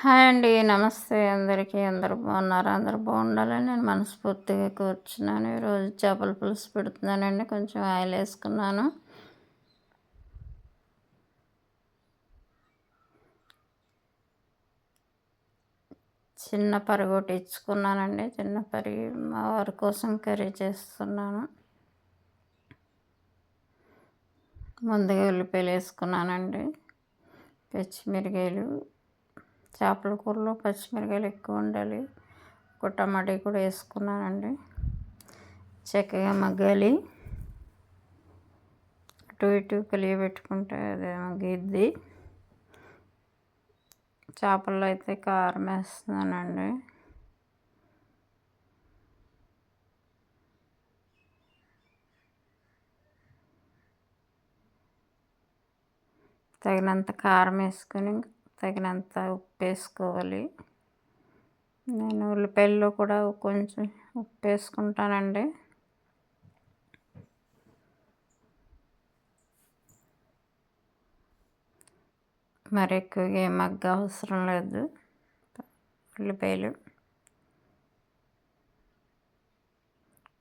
Hi అండి నమస్తే. అందరికీ అందరు బాగున్నారు? అందరు బాగుండాలని నేను మనస్ఫూర్తిగా కూర్చున్నాను. ఈరోజు చేపల పులుసు పెడుతున్నానండి. కొంచెం ఆయిల్ వేసుకున్నాను. చిన్న పరుగొట్టి ఇచ్చుకున్నానండి. చిన్న పరిగి మా వారి కోసం కర్రీ చేస్తున్నాను. ముందుగా ఉల్లిపాయలు వేసుకున్నానండి. పచ్చిమిరకాయలు చేపల కూరలో పచ్చిమిరకాయలు ఎక్కువ ఉండాలి. ఒక టమాటా కూడా వేసుకున్నానండి. చక్కగా మగ్గాలి. అటు ఇటు కలియబెట్టుకుంటే అది మగ్గిద్ది. చేపల్లో అయితే కారం వేస్తున్నానండి. తగినంత కారం వేసుకొని తగినంత ఉప్పు వేసుకోవాలి నేను ఉల్లిపాయల్లో కూడా కొంచెం ఉప్పు వేసుకుంటానండి మరి ఎక్కువగా ఏం మగ్గ అవసరం లేదు. ఉల్లిపాయలు.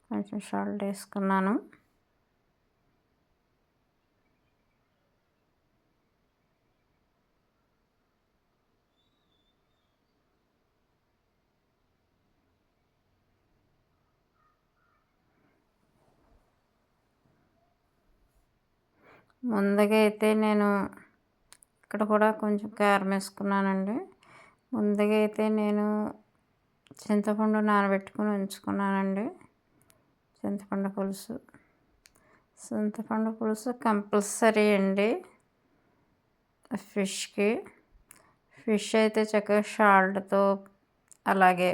కొంచెం సాల్ట్ వేసుకున్నాను. ముందుగా అయితే నేను ఇక్కడ కూడా కొంచెం కారం వేసుకున్నానండి. ముందుగా అయితే నేను చింతపండు నానబెట్టుకుని ఉంచుకున్నానండి. చింతపండు పులుసు. చింతపండు పులుసు కంపల్సరీ అండి. ఫిష్కి. ఫిష్ అయితే చక్కగా షాల్ట్తో అలాగే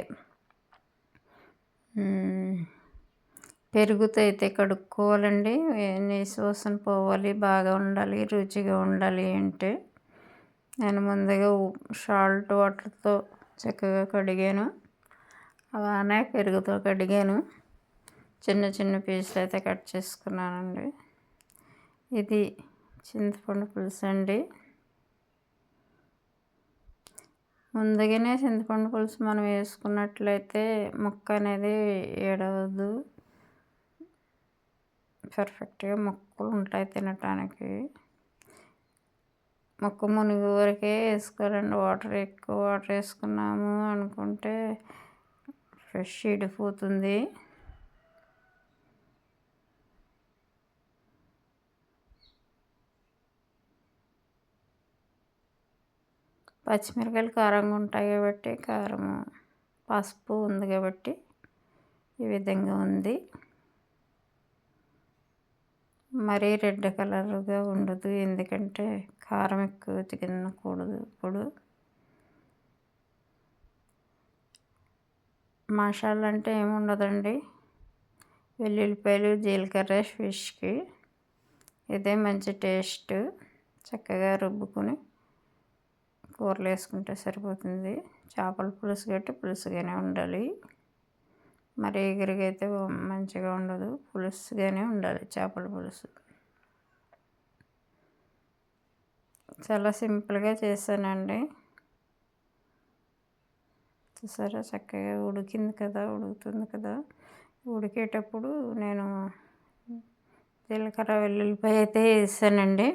పెరుగుతో అయితే కడుక్కోవాలండి. నీసు వాసన పోవాలి బాగా ఉండాలి రుచిగా ఉండాలి అంటే. నేను ముందుగా సాల్ట్ వాటర్తో చక్కగా కడిగాను. అలానే పెరుగుతో కడిగాను. చిన్న చిన్న పీసులు అయితే కట్ చేసుకున్నానండి. ఇది చింతపండు పులుసు అండి. ముందుగానే చింతపండు పులుసు మనం వేసుకున్నట్లయితే ముక్క అనేది ఏడవదు. పర్ఫెక్ట్గా మొక్కలు ఉంటాయి తినటానికి. మొక్క మునిగి వరకే వేసుకోవాలండి. వాటర్ ఎక్కువ వాటర్ వేసుకున్నాము అనుకుంటే ఫ్రెష్ ఇడిపోతుంది పచ్చిమిరకాయలు కారంగా ఉంటాయి కాబట్టి కారం పసుపు ఉంది కాబట్టి ఈ విధంగా ఉంది. మరీ రెడ్ కలర్గా ఉండదు. ఎందుకంటే కారం ఎక్కువ తినకూడదు ఇప్పుడు. మసాలా అంటే ఏముండదండి వెల్లుల్లిపాయలు జీలకర్ర ఫిష్కి ఇదే మంచి టేస్ట్. చక్కగా రుబ్బుకొని కూరలు వేసుకుంటే సరిపోతుంది. చేపల పులుసు గట్టి పులుసుగానే ఉండాలి. మరి ఎగిరిగైతే మంచిగా ఉండదు. పులుసుగానే ఉండాలి చేపల పులుసు. చాలా సింపుల్గా చేశానండి. చూసారా? చక్కగా ఉడికింది కదా ఉడుకుతుంది కదా. ఉడికేటప్పుడు నేను జీలకర్ర వెల్లుల్లిపాయ అయితే వేసానండి.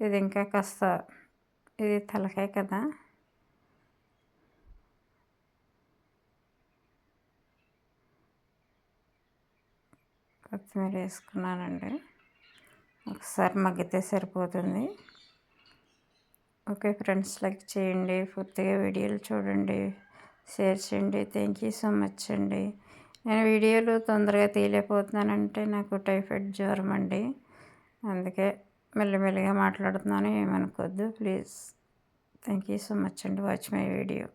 ఇది ఇంకా కాస్త ఇది తలకాయ కదా. కొత్తిమీర వేసుకున్నానండి. ఒకసారి మగ్గితే సరిపోతుంది. ఓకే ఫ్రెండ్స్ లైక్ చేయండి పూర్తిగా వీడియోలు చూడండి షేర్ చేయండి. థ్యాంక్ యూ సో మచ్ అండి. నేను వీడియోలు తొందరగా తీయలేకపోతున్నానంటే నాకు టైఫాయిడ్ జ్వరం అండి. అందుకే మెల్లిమెల్లిగా మాట్లాడుతున్నాను ఏమనుకోవద్దు. Please. Thank you so much అండి వాచ్ మై వీడియో.